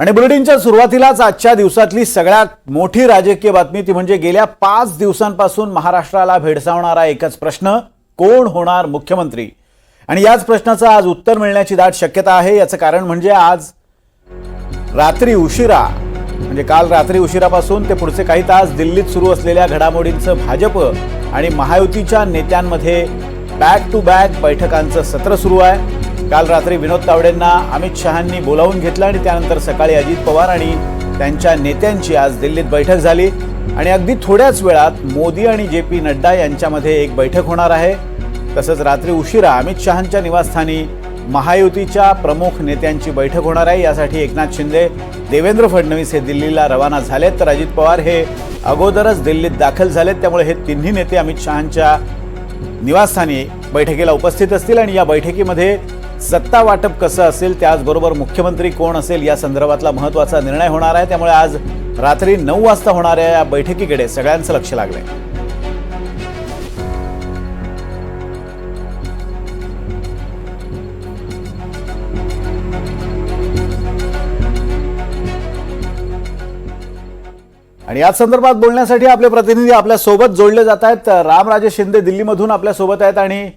आणि बुलेटिनच्या सुरुवातीलाच आजच्या दिवसातली सगळ्यात मोठी राजकीय बातमी ती म्हणजे गेल्या पाच दिवसांपासून महाराष्ट्राला भेडसावणारा एकच प्रश्न कोण होणार मुख्यमंत्री? आणि याच प्रश्नाचं आज उत्तर मिळण्याची दाट शक्यता आहे. याचं कारण म्हणजे आज रात्री उशिरा म्हणजे काल रात्री उशिरापासून ते पुढचे काही तास दिल्लीत सुरू असलेल्या घडामोडींचं भाजप आणि महायुतीच्या नेत्यांमध्ये बॅक टू बॅक बैठकांचं सत्र सुरू आहे. काल रात्री विनोद तावडेंना अमित शहांनी बोलावून घेतलं आणि त्यानंतर सकाळी अजित पवार आणि त्यांच्या नेत्यांची आज दिल्लीत बैठक झाली. आणि अगदी थोड्याच वेळात मोदी आणि जे पी नड्डा यांच्यामध्ये एक बैठक होणार आहे. तसंच रात्री उशिरा अमित शहांच्या निवासस्थानी महायुतीच्या प्रमुख नेत्यांची बैठक होणार आहे. यासाठी एकनाथ शिंदे देवेंद्र फडणवीस हे दिल्लीला रवाना झालेत. तर अजित पवार हे अगोदरच दिल्लीत दाखल झालेत. त्यामुळे हे तिन्ही नेते अमित शहांच्या निवासस्थानी बैठकीला उपस्थित असतील आणि या बैठकीमध्ये सत्ता वाटप कसं असेल त्याचबरोबर मुख्यमंत्री कोण असेल या संदर्भातला महत्त्वाचा निर्णय होणार आहे. त्यामुळे आज रात्री नऊ वाजता होणाऱ्या या बैठकीकडे सगळ्यांचं लक्ष लागलंय. आणि याच संदर्भात बोलण्यासाठी आपले प्रतिनिधी आपल्यासोबत जोडले जात आहेत. रामराजे शिंदे दिल्लीमधून आपल्यासोबत आहेत आणि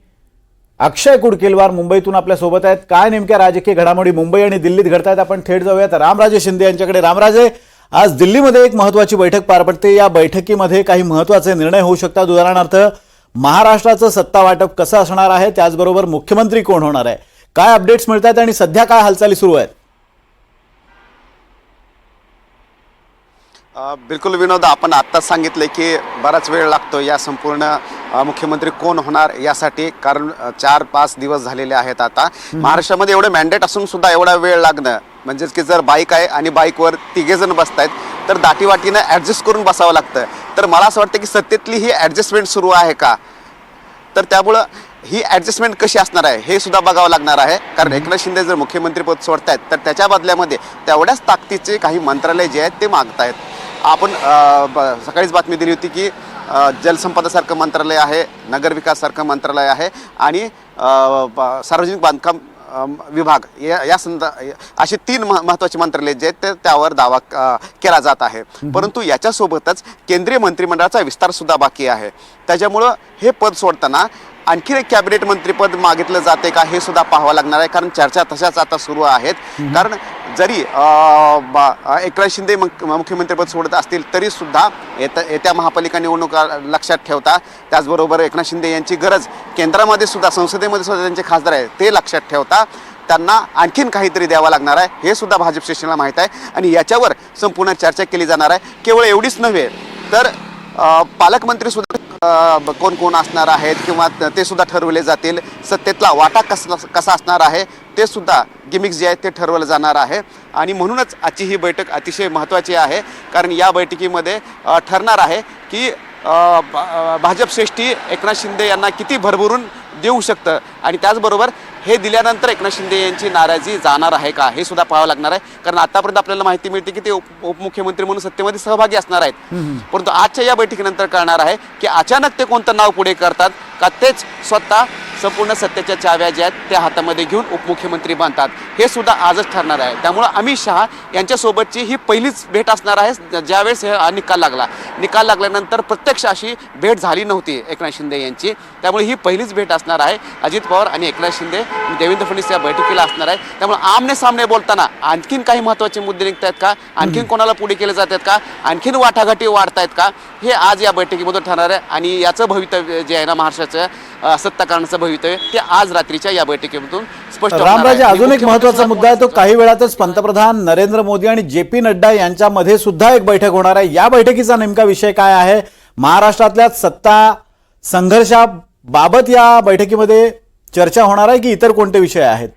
अक्षय कुडकेलवार मुंबईतून आपल्यासोबत आहेत. काय नेमक्या राजकीय घडामोडी? मुंबई आणि दिल्लीत घडत आहेत आपण थेट जाऊयात. रामराजे शिंदे यांच्याकडे. रामराजे आज दिल्लीमध्ये एक महत्वाची बैठक पार पडते. या बैठकीमध्ये काही महत्त्वाचे निर्णय होऊ शकतात. उदाहरणार्थ महाराष्ट्राचं सत्ता वाटप कसं असणार आहे? त्याचबरोबर मुख्यमंत्री कोण होणार आहे? काय अपडेट्स मिळत आहेत आणि सध्या काय हालचाली सुरू आहेत? बिलकुल विनोद आपण आत्ताच सांगितले की बराच वेळ लागतो या संपूर्ण मुख्यमंत्री कोण होणार यासाठी कारण चार पाच दिवस झालेले आहेत आता. महाराष्ट्रामध्ये एवढे मॅन्डेट असून सुद्धा एवढा वेळ लागणं म्हणजेच की जर बाईक आहे आणि बाईकवर तिघे जण बसतायत तर दाटीवाटीनं ॲडजस्ट करून बसावं लागतं. तर मला असं वाटतं की सत्तेतली ही ॲडजस्टमेंट सुरू आहे का? तर त्यामुळं ही ॲडजस्टमेंट कशी असणार आहे हे सुद्धा बघावं लागणार आहे. कारण एकनाथ शिंदे जर मुख्यमंत्रीपद सोडतायत तर त्याच्या बदल्यामध्ये तेवढ्याच ताकदीचे काही मंत्रालय जे आहेत ते मागतायत. आपण सकाळीच बातमी दिली होती की जलसंपदासारखं मंत्रालय आहे नगरविकाससारखं मंत्रालय आहे आणि सार्वजनिक बांधकाम विभाग या या संद असे तीन मह- महत्त्वाचे मंत्रालय जे आहेत ते त्यावर दावा केला जात आहे. परंतु याच्यासोबतच केंद्रीय मंत्रिमंडळाचा विस्तार सुद्धा बाकी आहे. त्याच्यामुळं हे पद सोडताना आणखी एक कॅबिनेट मंत्रीपद मागितलं जाते का हे सुद्धा पाहावं लागणार आहे. कारण चर्चा तशाच आता सुरू आहेत. कारण जरी एकनाथ शिंदे मुख- मुख्यमंत्रीपद सोडत असतील तरी सुद्धा येत्या येत्या महापालिका निवडणुका लक्षात ठेवता त्याचबरोबर एकनाथ शिंदे यांची गरज केंद्रामध्ये सुद्धा संसदेमध्ये सुद्धा त्यांचे खासदार आहेत ते लक्षात ठेवता त्यांना आणखीन काहीतरी द्यावं लागणार आहे. हे सुद्धा भाजप स्टेशनला माहीत आहे. आणि याच्यावर संपूर्ण चर्चा केली जाणार आहे. केवळ एवढीच नव्हे तर पालकमंत्री सुद्धा कोण कोण असणार आहेत किंवा ते सुद्धा ठरवले जातील. सत्तेतला वाटा कसा कसा असणार आहे ते सुद्धा गिमिक्स जे आहेत ते ठरवलं जाणार आहे. आणि म्हणूनच आजची ही बैठक अतिशय महत्त्वाची आहे कारण या बैठकीमध्ये ठरणार आहे की भाजप श्रेष्ठी एकनाथ शिंदे यांना किती भरभरून देऊ शकतं. आणि त्याचबरोबर हे दिल्यानंतर एकनाथ शिंदे यांची नाराजी जाणार आहे का? हे सुद्धा पाहावं लागणार आहे. कारण आतापर्यंत आपल्याला माहिती मिळते की ते उप उपमुख्यमंत्री म्हणून सत्तेमध्ये सहभागी असणार आहेत. परंतु आजच्या या बैठकीनंतर कळणार आहे की अचानक ते कोणतं नाव पुढे करतात का तेच स्वतः संपूर्ण सत्तेच्या चाव्या ज्या आहेत त्या हातामध्ये घेऊन उपमुख्यमंत्री बनतात. हे सुद्धा आजच ठरणार आहे. त्यामुळं अमित शहा यांच्यासोबतची ही पहिलीच भेट असणार आहे ज्यावेळेस हे हा निकाल लागला. निकाल लागल्यानंतर प्रत्यक्ष अशी भेट झाली नव्हती एकनाथ शिंदे यांची. त्यामुळे ही पहिलीच भेट असणार आहे. अजित पवार आणि एकनाथ शिंदे देवेंद्र फडणवीस या बैठकीला असणार आहे. त्यामुळे आमने सामने बोलताना आणखीन काही महत्त्वाचे मुद्दे निघत आहेत का? आणखीन कोणाला पुढे केले जात आहेत का? आणखीन वाटाघाटी वाढतायत का? हे आज या बैठकीमधून ठरणार आहे. आणि याचं भवितव्य जे आहे ना महाराष्ट्राचं अ, सत्ताकारणाचं भवितव्य ते आज रात्रीच्या या बैठकीमधून स्पष्ट होणार आहे. रामराजे अजून एक महत्त्वाचा मुद्दा आहे तो काही वेळातच पंतप्रधान नरेंद्र मोदी आणि जे पी नड्डा यांच्यामध्ये सुद्धा एक बैठक होणार आहे. या बैठकीचा नेमका विषय काय आहे? महाराष्ट्रातल्या सत्ता संघर्षाबाबत या बैठकीमध्ये चर्चा होणार आहे की इतर कोणते विषय आहेत?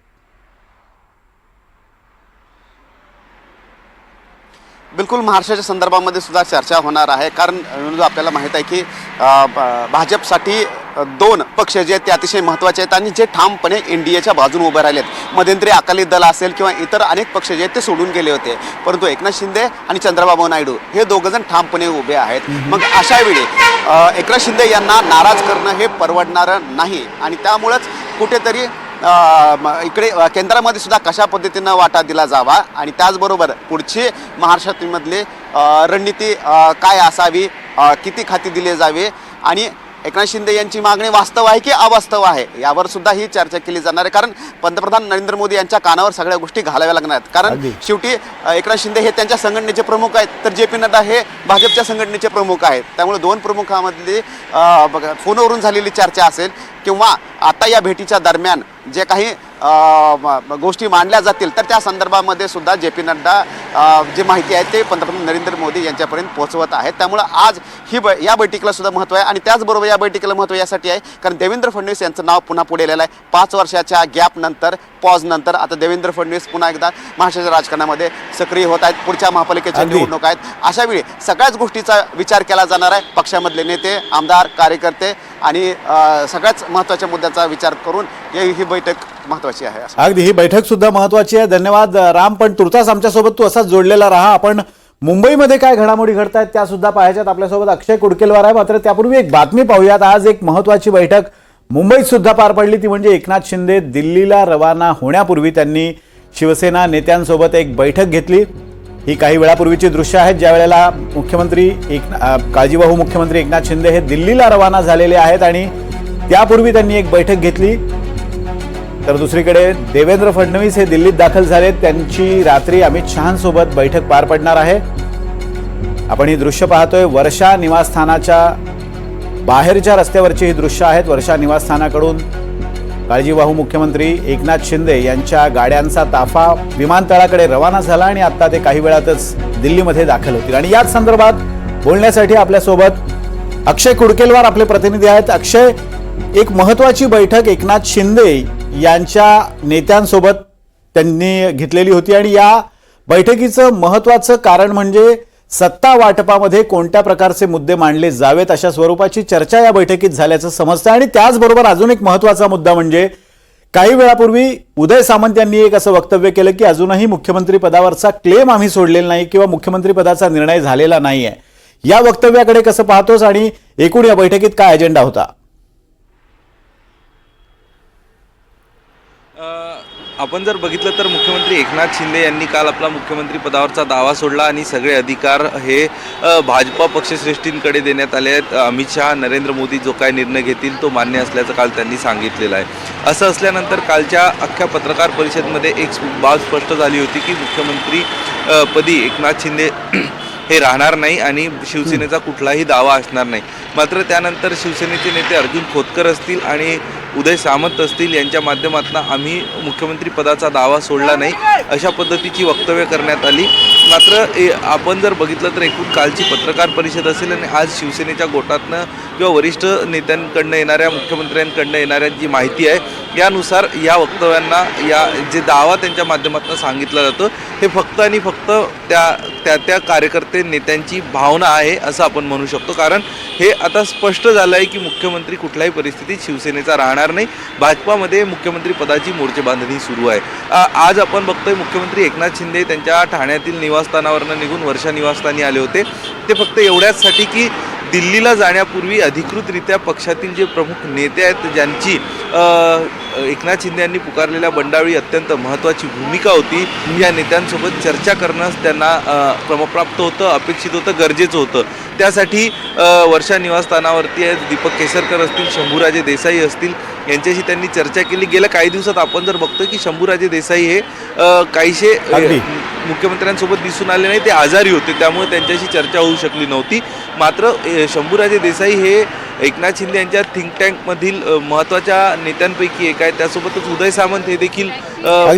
बिलकुल महाराष्ट्राच्या संदर्भामध्ये सुद्धा चर्चा होणार आहे. कारण विनोद आपल्याला माहीत आहे की भाजपसाठी दोन पक्ष जे आहेत ते अतिशय महत्त्वाचे आहेत आणि जे ठामपणे एनडीएच्या बाजून उभे राहिले आहेत मध्यंतरी अकाली दल असेल किंवा इतर अनेक पक्ष जे आहेत ते सोडून गेले होते. परंतु एकनाथ शिंदे आणि चंद्रबाबू नायडू हे दोघंजण ठामपणे उभे आहेत. मग अशा वेळी एकनाथ शिंदे यांना नाराज करणं हे परवडणारं नाही आणि त्यामुळंच कुठेतरी म- इकडे केंद्रामध्ये सुद्धा कशा पद्धतीनं वाटा दिला जावा आणि त्याचबरोबर पुढची महाराष्ट्रामधली रणनीती काय असावी किती खाती दिले जावे आणि एकनाथ शिंदे यांची मागणी वास्तव आहे की अवास्तव आहे? यावर सुद्धा ही चर्चा केली जाणार आहे. कारण पंतप्रधान नरेंद्र मोदी यांच्या कानावर सगळ्या गोष्टी घालाव्या लागणार आहेत. कारण. शेवटी एकनाथ शिंदे हे त्यांच्या संघटनेचे प्रमुख आहेत तर जे पी नड्डा हे भाजपच्या संघटनेचे प्रमुख आहेत. त्यामुळे दोन बघा, फोनवरून झालेली चर्चा असेल किंवा आता या भेटीच्या दरम्यान जे काही गोष्टी मांडल्या जातील तर त्या संदर्भामध्ये सुद्धा जे पी नड्डा जे माहिती आहे ते पंतप्रधान नरेंद्र मोदी यांच्यापर्यंत पोहोचवत आहेत. त्यामुळं आज ही ब या बैठकीला सुद्धा महत्त्व आहे आणि त्याचबरोबर या बैठकीला महत्त्व यासाठी आहे कारण देवेंद्र फडणवीस यांचं नाव पुन्हा पुढे आलेलं आहे. पाच वर्षाच्या गॅप नंतर पॉज नंतर आता देवेंद्र फडणवीस पुन्हा एकदा महाराष्ट्राच्या राजकारणामध्ये सक्रिय होत आहेत. पुढच्या महापालिकेच्या. निवडणूक आहेत. अशा वेळी सगळ्याच गोष्टीचा विचार केला जाणार आहे. पक्षामधले नेते आमदार कार्यकर्ते आणि सगळ्याच महत्त्वाच्या मुद्द्याचा विचार करून ही ही बैठक महत्त्वाची आहे अगदी ही बैठक सुद्धा महत्वाची आहे. धन्यवाद राम. पण तुर्तास आमच्यासोबत तू असाच जोडलेला राहा. आपण मुंबईमध्ये काय घडामोडी घडत आहेत त्या सुद्धा पाहायच्यात. आपल्यासोबत अक्षय कुडकेलवार आहे. मात्र त्यापूर्वी एक बातमी पाहूयात. आज एक महत्वाची बैठक मुंबईत सुद्धा पार पडली. ती म्हणजे एकनाथ शिंदे दिल्लीला रवाना होण्यापूर्वी त्यांनी शिवसेना नेत्यांसोबत एक बैठक घेतली. ही काही वेळापूर्वीची दृश्य आहेत. ज्या वेळेला मुख्यमंत्री एक काळजीवाहू मुख्यमंत्री एकनाथ शिंदे हे दिल्लीला रवाना झालेले आहेत आणि त्यापूर्वी त्यांनी एक बैठक घेतली. तर दुसरीकडे देवेंद्र फडणवीस हे दिल्लीत दाखल झालेत. त्यांची रात्री अमित शहांसोबत बैठक पार पडणार आहे. आपण ही दृश्य पाहतोय. वर्षा निवासस्थानाच्या बाहेरच्या रस्त्यावरची ही दृश्य आहेत. वर्षा निवासस्थानाकडून काळजीवाहू मुख्यमंत्री एकनाथ शिंदे यांच्या गाड्यांचा ताफा विमानतळाकडे रवाना झाला आणि आता ते काही वेळातच दिल्लीमध्ये दाखल होतील. आणि याच संदर्भात बोलण्यासाठी आपल्यासोबत अक्षय कुडकेलवार आपले प्रतिनिधी आहेत. अक्षय एक महत्वाची बैठक एकनाथ शिंदे यांच्या नेत्यांसोबत त्यांनी घेतलेली होती आणि या बैठकीचं महत्वाचं कारण म्हणजे सत्ता वाटपामध्ये कोणत्या प्रकारचे मुद्दे मांडले जावेत अशा स्वरूपाची चर्चा या बैठकीत झाल्याचं समजतं. आणि त्याचबरोबर अजून एक महत्त्वाचा मुद्दा म्हणजे काही वेळापूर्वी उदय सामंत यांनी एक असं वक्तव्य केलं की अजूनही मुख्यमंत्री पदावरचा क्लेम आम्ही सोडलेला नाही किंवा मुख्यमंत्री पदाचा निर्णय झालेला नाही आहे या वक्तव्याकडे कसं पाहतोस आणि एकूण या बैठकीत काय अजेंडा होता? अ, आपण जर बघितलं तर मुख्यमंत्री एकनाथ शिंदे यांनी काल आपला मुख्यमंत्री पदावरचा दावा सोडला आणि सगळे अधिकार हे भाजपा पक्षश्रेष्ठींकडे देण्यात आले आहेत. अमित शहा नरेंद्र मोदी जो काय निर्णय घेतील तो मान्य असल्याचं काल त्यांनी सांगितलेलं आहे. असं असल्यानंतर कालच्या अख्ख्या पत्रकार परिषदेमध्ये एक बाब स्पष्ट झाली होती की मुख्यमंत्री पदी एकनाथ शिंदे हे राहणार नाही आणि शिवसेनेचा कुठलाही दावा असणार नाही. मात्र त्यानंतर शिवसेनेचे नेते अर्जुन खोतकर असतील आणि उदय सामंत असतील यांच्या माध्यमातून आम्ही मुख्यमंत्री पदाचा दावा सोडला नाही अशा पद्धतीची वक्तव्य करण्यात आली. मात्र ए- आपण जर बघितलं तर एकूण कालची पत्रकार परिषद असेल आणि आज शिवसेनेच्या गोटातनं किंवा वरिष्ठ नेत्यांकडनं येणाऱ्या मुख्यमंत्र्यांकडनं येणाऱ्या जी माहिती आहे यानुसार या वक्तव्यांना या जे दावा त्यांच्या माध्यमातून सांगितलं जातो हे फक्त आणि फक्त त्या त्या त्या कार्यकर्ते नेत्यांची भावना आहे असं आपण म्हणू शकतो. कारण हे आता स्पष्ट झालं आहे की मुख्यमंत्री कुठल्याही परिस्थितीत शिवसेनेचा राहणार नाही. भाजपामध्ये मुख्यमंत्री पदाची मोर्चेबांधणी सुरू आहे. आज आपण बघतोय मुख्यमंत्री एकनाथ शिंदे त्यांच्या ठाण्यातील निवासस्थानावरनं निघून वर्षा निवासस्थानी आले होते. ते फक्त एवढ्याचसाठी की दिल्लीला जाण्यापूर्वी अधिकृतरित्या पक्षातील जे प्रमुख नेते आहेत ज्यांची एकनाथ शिंदे यांनी पुकारलेल्या बंडाळी अत्यंत महत्त्वाची भूमिका होती. या नेत्यांसोबत चर्चा करणं त्यांना क्रमप्राप्त होतं अपेक्षित होतं गरजेचं होतं. त्यासाठी वर्षा निवासस्थानावरती आहेत दीपक केसरकर असतील शंभूराजे देसाई असतील. यांच्याशी त्यांनी चर्चा केली. गेल्या काही दिवसात आपण जर बघतोय की शंभूराजे देसाई हे अगदी. मुख्यमंत्र्यांसोबत दिसून आले नाही ते आजारी होते. त्यामुळे त्यांच्याशी चर्चा होऊ शकली नव्हती. मात्र शंभूराजे देसाई हे एकनाथ शिंदे यांच्या थिंक टँकमधील महत्त्वाच्या नेत्यांपैकी एक आहे. त्यासोबतच उदय सामंत हे देखील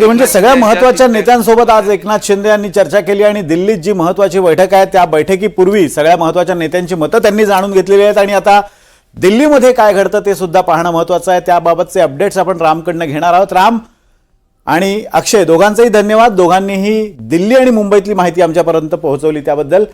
म्हणजे सगळ्या tank- नेत्यांसोबत आज एकनाथ शिंदे यांनी चर्चा केली आणि दिल्लीत जी महत्वाची बैठक आहे त्या बैठकीपूर्वी सगळ्या महत्त्वाच्या नेत्यांची मतं त्यांनी जाणून घेतलेली आहेत. आणि आता दिल्लीमध्ये काय घडतं ते सुद्धा पाहणं महत्वाचं आहे. त्याबाबतचे अपडेट्स आपण रामकडनं घेणार आहोत. राम आणि अक्षय दोघांचंही धन्यवाद. दोघांनीही दिल्ली आणि मुंबईतली माहिती आमच्यापर्यंत पोहोचवली त्याबद्दल.